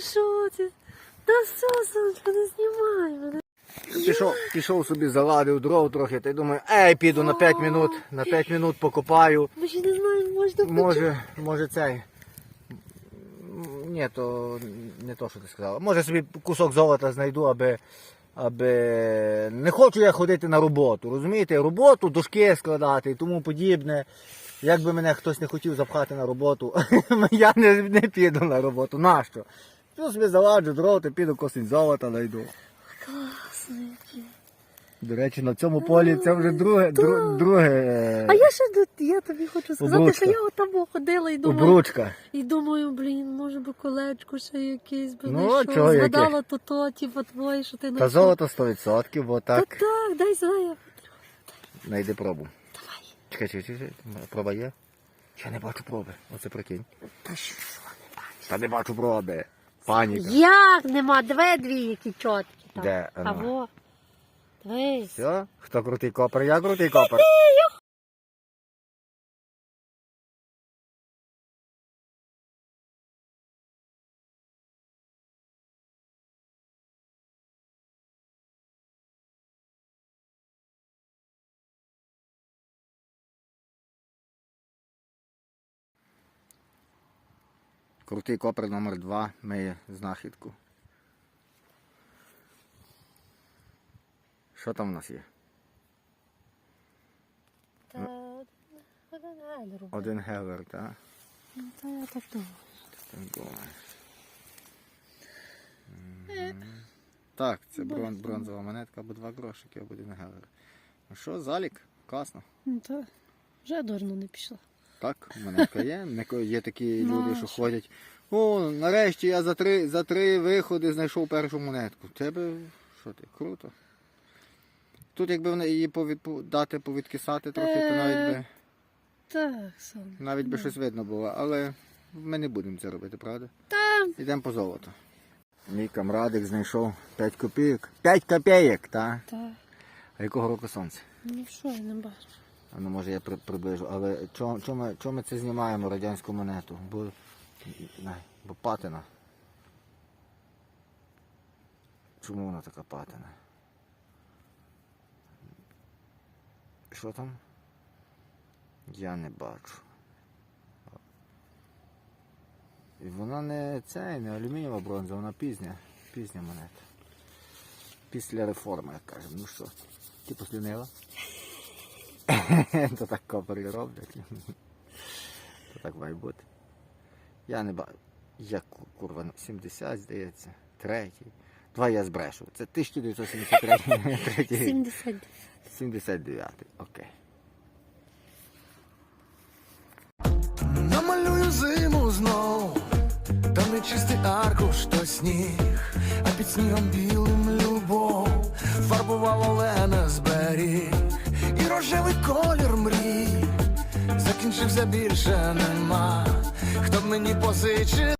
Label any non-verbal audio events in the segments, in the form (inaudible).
в шоці. Та все, сонечко, не знімай мене. Пішов, пішов собі, заладив дров трохи, та й думаю, ей, піду на 5 минут, на 5 минут покопаю. Ми ще не знаємо, можна Може, може цей. Ні, то не то, що ти сказала. Може собі кусок золота знайду, аби. аби... Не хочу я ходити на роботу. Розумієте? Роботу, дошки складати і тому подібне. Якби мене хтось не хотів запхати на роботу, (laughs) я не, не піду на роботу. Нащо? Я собі заладжу дров, та піду косить золота знайду. Класно. який. До речі, на цьому полі це вже друге, дру, друге А я ще я тобі хочу сказати, Обручка. що я отам ходила і думаю, обручка. і думаю, блін, може би колечко ще якесь би Ну, знайшов. чого яке? Згадала то то, типу, твоє, що ти Та знайшов. золото 100%, бо Та так. так, дай зая. Найди пробу. Давай. Чекай, чекай, чекай. Проба є? Я не бачу проби. Оце прикинь. Та що не? Та не бачу проби. Паніка. Як нема? Две дві які чіткі. там. Де? А ну. Дивись. Все? Хто крутий копер? Я крутий копер. Крутий копер номер 2 миє знахідку. Що там у нас є? Та один гайлер. Один гевер, так? Ну, Та я так думаю. Так, думаєш. Так, це брон, бронзова монетка або два грошики, або один гевер. Ну що, залік? Класно. Ну, та вже дурно не пішла. Так, монетка є. Є такі люди, що ходять. О, нарешті я за три, за три виходи знайшов першу монетку. Тебе що ти? Круто. Тут якби вони її повід, дати повідкисати трохи, то навіть би, Так, сон. навіть би щось видно було, але ми не будемо це робити, правда? Там. Йдемо по золоту. Мій камрадик знайшов 5 копійок. 5 копійок, так? Та. А якого року сонце? Ну що, я не бачу. Ну може я приближу. Але чому чо ми, чо ми це знімаємо радянську монету? Бо, бо патина. Чому вона така патина? Що там? Я не бачу. І вона не це, не алюмінієва бронза, вона пізня, пізня монета. Після реформи, як кажемо. Ну що, ти послюнила? (laughs) То так копері роблять. То так має бути. Я не бачу. Як курва, ну, 70, здається, третій. Два я збрешу. Це 1973. третій. (laughs) 70. 79. Окей. Намалюю зиму знов, там не чистий аркуш, то сніг, а під снігом білим любов фарбував Олена зберіг, рожевий колір мрій, закінчився більше нема, хто б мені позичив.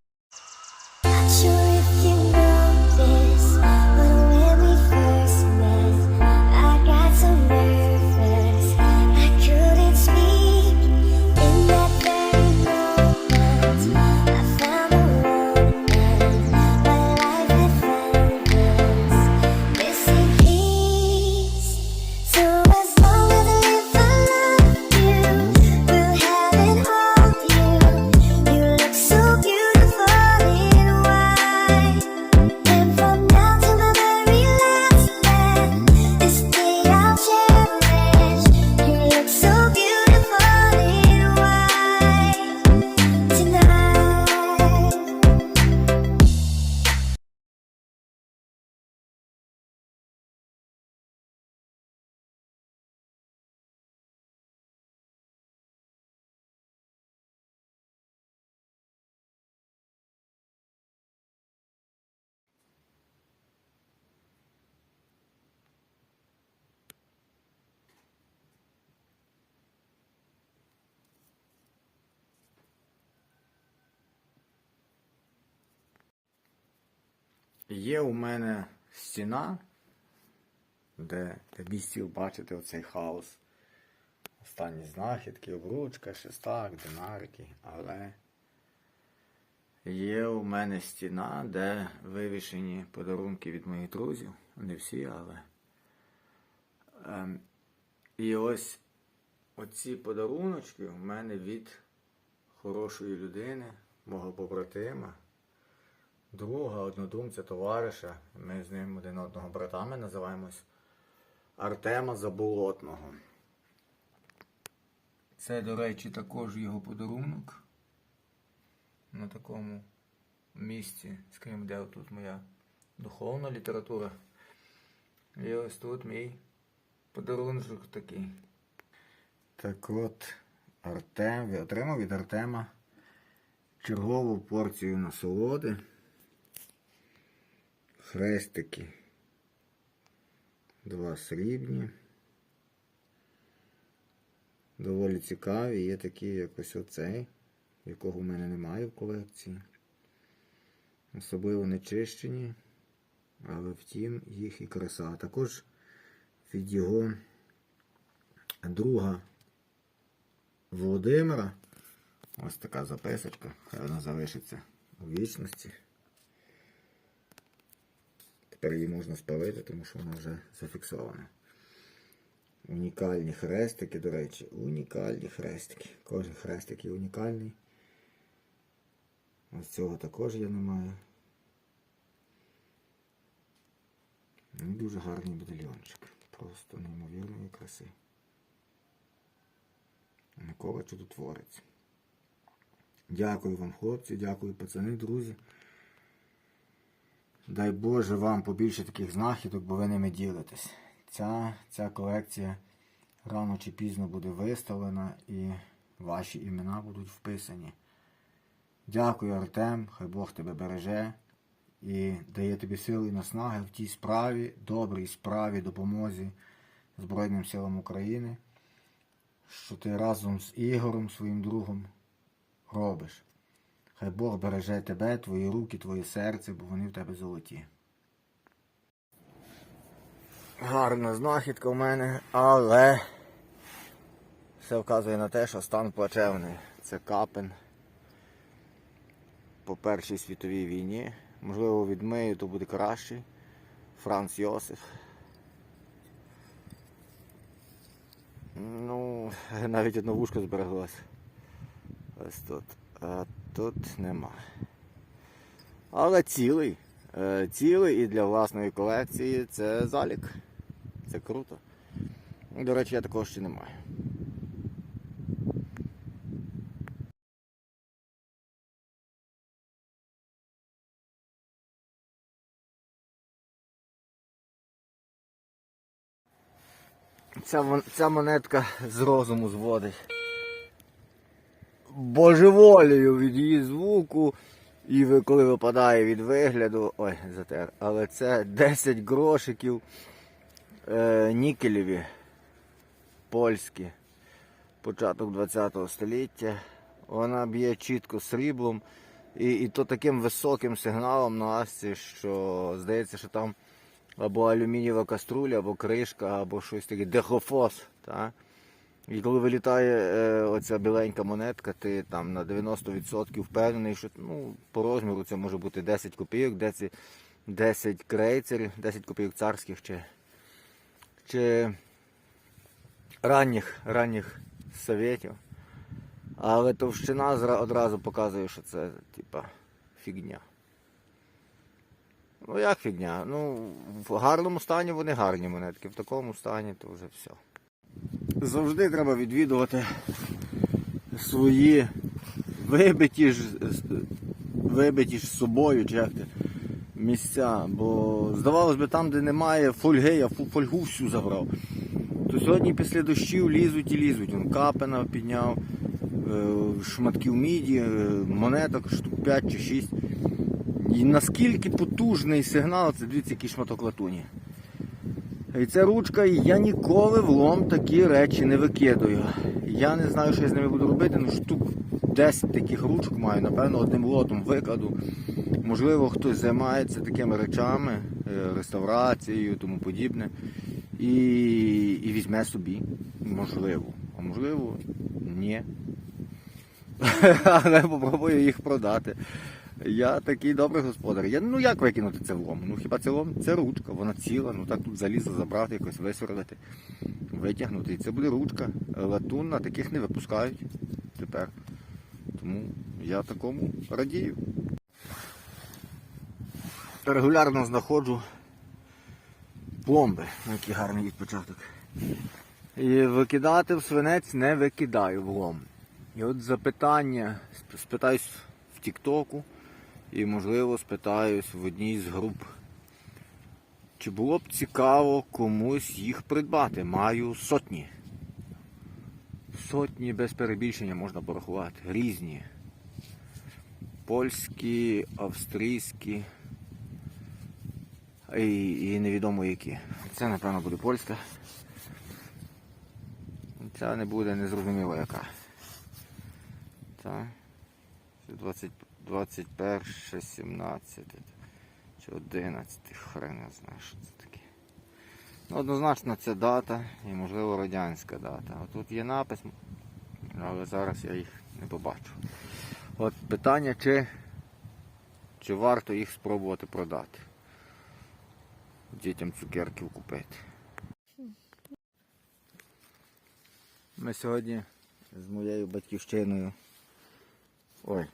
Є у мене стіна, де, мій стіл бачите оцей хаос. Останні знахідки, обручка, шестак, динарики, але є у мене стіна, де вивішені подарунки від моїх друзів. Не всі, але. Ем, і ось оці подаруночки у мене від хорошої людини, мого побратима, друга, однодумця, товариша. Ми з ним один одного братами називаємось Артема Заболотного. Це, до речі, також його подарунок на такому місці, скажімо, де тут моя духовна література. І ось тут мій подарунок такий. Так от, Артем, отримав від Артема чергову порцію насолоди. Хрестики. Два срібні. Доволі цікаві. Є такі, як ось оцей, якого в мене немає в колекції. Особливо не чищені, але втім їх і краса. А також від його друга Володимира. Ось така записочка. Хай вона залишиться у вічності. Тепер її можна спалити, тому що вона вже зафіксована. Унікальні хрестики, до речі, унікальні хрестики. Кожен хрестик є унікальний. Ось цього також я не маю. Ну, Дуже гарний медальйончик. Просто неймовірної краси. Микола чудотворець. Дякую вам, хлопці, дякую, пацани, друзі. Дай Боже вам побільше таких знахідок, бо ви ними ділитесь. Ця, ця колекція рано чи пізно буде виставлена і ваші імена будуть вписані. Дякую, Артем, хай Бог тебе береже і дає тобі сили і наснаги в тій справі, добрій справі, допомозі Збройним силам України, що ти разом з Ігорем, своїм другом, робиш. Хай Бог береже тебе, твої руки, твоє серце, бо вони в тебе золоті. Гарна знахідка в мене, але все вказує на те, що стан плачевний. Це капен по Першій світовій війні. Можливо, відмию, то буде кращий. Франц Йосиф. Ну, навіть одна вушка збереглась. Ось тут. Тут нема. Але цілий. Е, Цілий і для власної колекції це залік. Це круто. До речі, я такого ще не маю. Ця, ця монетка з розуму зводить. Божеволію від її звуку. І коли випадає від вигляду. Ой, затер. Але це 10 грошиків е, нікелеві. Польські. Початок 20 століття. Вона б'є чітко сріблом. І, і то таким високим сигналом на асці, що здається, що там або алюмінієва каструля, або кришка, або щось таке, дехофос. Та? І коли вилітає е, оця біленька монетка, ти там на 90% впевнений, що ну, по розміру це може бути 10 копійок, 10, 10 крейцерів, 10 копійок царських чи, чи ранніх, ранніх совєтів. Але товщина одразу показує, що це типа фігня. Ну як фігня? Ну, в гарному стані вони гарні монетки, в такому стані то вже все. Завжди треба відвідувати свої вибиті ж, вибиті ж з собою чи як місця. Бо здавалось би, там, де немає фольги, я фольгу всю забрав. То сьогодні після дощів лізуть і лізуть. Он капена підняв, е, шматків міді, е, монеток штук 5 чи 6. І наскільки потужний сигнал, це дивіться, який шматок латуні. І ця ручка, і я ніколи в лом такі речі не викидаю. Я не знаю, що я з ними буду робити, ну штук 10 таких ручок маю, напевно, одним лотом викладу. Можливо, хтось займається такими речами, е, реставрацією, тому подібне. І, і візьме собі. Можливо. А можливо, ні. (laughs) Але попробую їх продати. Я такий добрий господар. Я, ну як викинути це влом? Ну хіба це лом? Це ручка, вона ціла, ну так тут залізо забрати, якось висверлити, витягнути. І це буде ручка. Латунна, таких не випускають тепер. Тому я такому радію. Регулярно знаходжу пломби, ну, який гарний відпочаток. І викидати в свинець не викидаю влом. І от запитання, сп- спитаюсь в Тіктоку і, можливо, спитаюсь в одній з груп. Чи було б цікаво комусь їх придбати? Маю сотні. Сотні без перебільшення можна порахувати. Різні. Польські, австрійські. І, і невідомо які. Це, напевно, буде польська. Ця не буде незрозуміло яка. Це 20, 21, 17 чи 11, хрен не знаю, що це таке. Ну, однозначно це дата і можливо радянська дата. А тут є напис, але зараз я їх не побачу. От питання, чи, чи варто їх спробувати продати. Дітям цукерків купити. Ми сьогодні з моєю батьківщиною. Ой,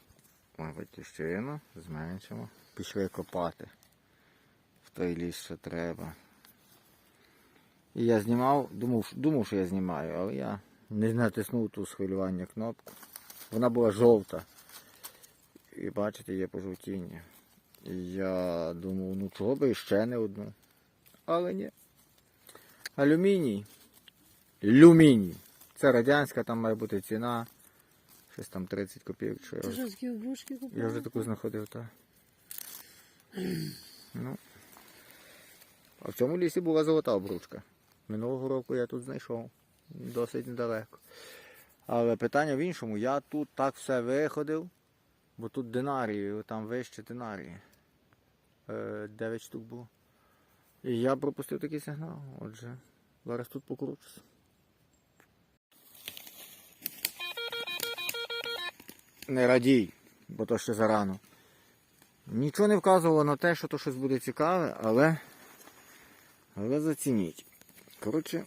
моя батьківщина, зменшимо. Пішли копати. В той ліс, що треба. І я знімав, думав, думав, що я знімаю, але я не натиснув ту схвилювання кнопку. Вона була жовта. І бачите, є пожовтіння. І я думав, ну чого би ще не одну. Але ні. Алюміній. Люміній. Це радянська, там має бути ціна. Щось там 30 копійок. Я, Ти вже, що такі обрушки купила? я вже таку знаходив, так. Ну. А в цьому лісі була золота обручка. Минулого року я тут знайшов. Досить недалеко. Але питання в іншому. Я тут так все виходив, бо тут динарії, там вище динарії. Е, 9 штук було. І я пропустив такий сигнал. Отже, зараз тут покручуся. Не радій, бо то ще зарано. Нічого не вказувало на те, що то щось буде цікаве, але, але зацініть. Коротше,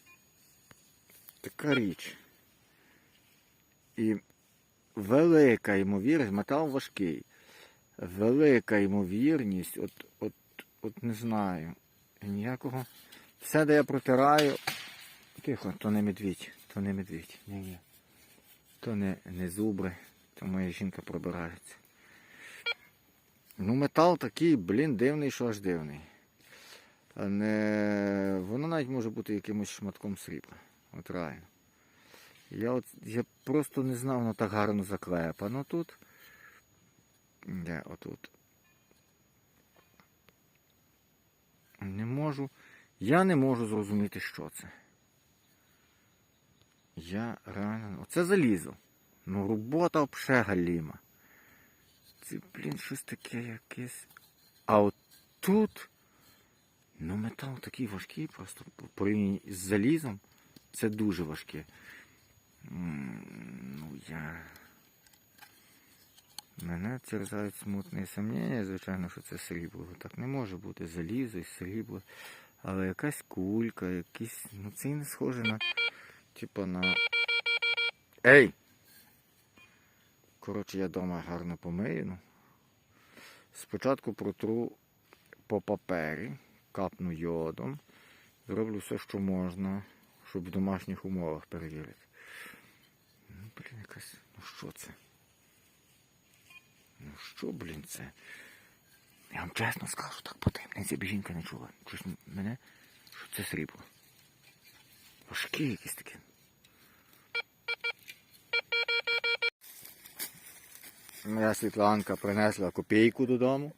така річ. І велика ймовірність, метал важкий. Велика ймовірність, от, от, от не знаю, ніякого. Все, де я протираю. Тихо, то не медвідь, то не медвідь. Ні, ні. То не, не зубри, то моя жінка пробирається. Ну, метал такий, блін, дивний, що аж дивний. Не... Воно навіть може бути якимось шматком срібла. От реально. Я от я просто не знав, воно так гарно заклепано тут. Де отут. Не можу. Я не можу зрозуміти, що це. Я реально. Оце залізо. Ну, робота взагалі галіма. Це, блін, щось таке якесь. А от тут. Ну, метал такий важкий, просто по порівнянні з залізом. Це дуже важке. Ну, я. Мене терзають смутні сумніння, звичайно, що це срібло. Так не може бути залізо і срібло. Але якась кулька, якийсь. Ну це і не схоже на. Типа на. Ей! Коротше, я вдома гарно помию. ну. Спочатку протру по папері, капну йодом. Зроблю все, що можна, щоб в домашніх умовах перевірити. Ну, блін, якась. Ну що це? Ну що, блін, це? Я вам чесно скажу, так по таємниці б жінка не чула. Щось мене, що це срібло. Важкі якісь такі. Моя Світланка принесла копійку додому.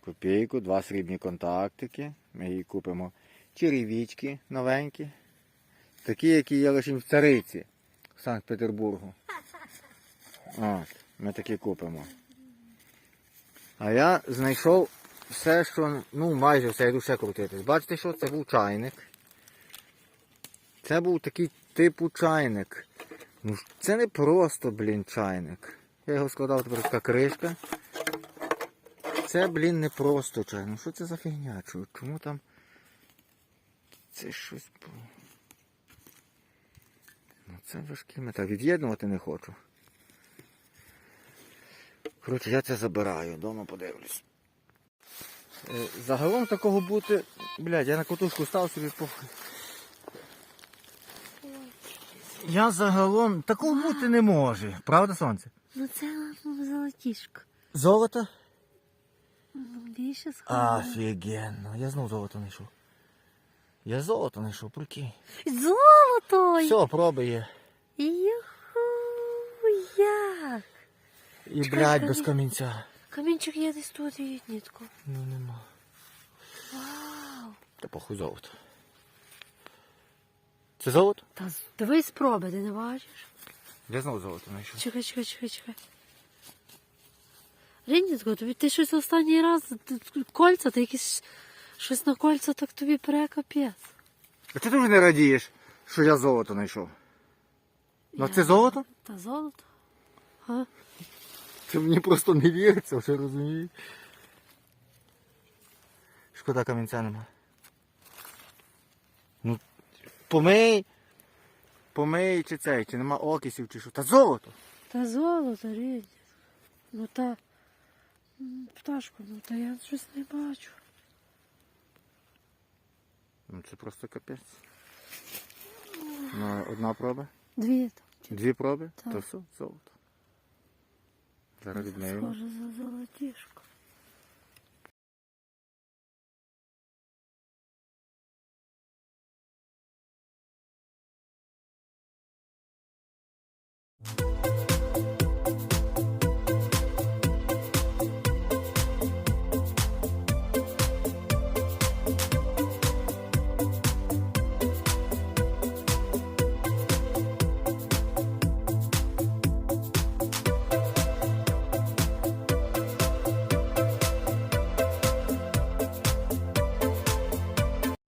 Копійку, два срібні контактики. Ми їй купимо черевички новенькі. Такі, які є лише в цариці в Санкт-Петербургу. От, ми такі купимо. А я знайшов все, що, ну майже все, йду ще крутитись. Бачите, що це був чайник. Це був такий типу чайник. Ну це не просто, блін, чайник. Я його складав тепер така кришка. Це, блін, не просто чай. Ну що це за фігня? Чому там. Це щось. бу- Ну це важкий метал. Від'єднувати не хочу. Коротше, я це забираю, вдома подивлюсь. Е, Загалом такого бути. Блядь, я на котушку став собі похуй. Я загалом такого бути не може. Правда, сонце? Ну це золотішко. Золото? Ну, більше схоже. Офігенно. Я знов золото знайшов. Я золото знайшов, прикинь. Золото! Все, проби є. Юху, як? І, Чекай, блядь, без камінця. Камінчик є десь тут і нітку. Ну нема. Вау! Та похуй золото. Це золото? Та з- дивись спроби, ти не бачиш? Я знову золото знайшов. Чекай, чекай, чекай, чекай. Рінітко, тобі ти щось останній раз кольця, ти якісь щось на кольця, так тобі пере капець. А ти дуже не радієш, що я золото знайшов. Ну Я- це золото? Та золото. А? Це мені просто не віриться, вже розумієш. Шкода камінця нема. Ну, помий. Помий чи цей, чи нема окисів, чи що. Та золото. Та золото, Рінітко. Ну та. м, Пташко, ну та я щось не бачу. Ну це просто капець. Ну, одна проба, Дві там. дві проби, Так. то все, золото. Зараз відміємо. Схоже за золотішко.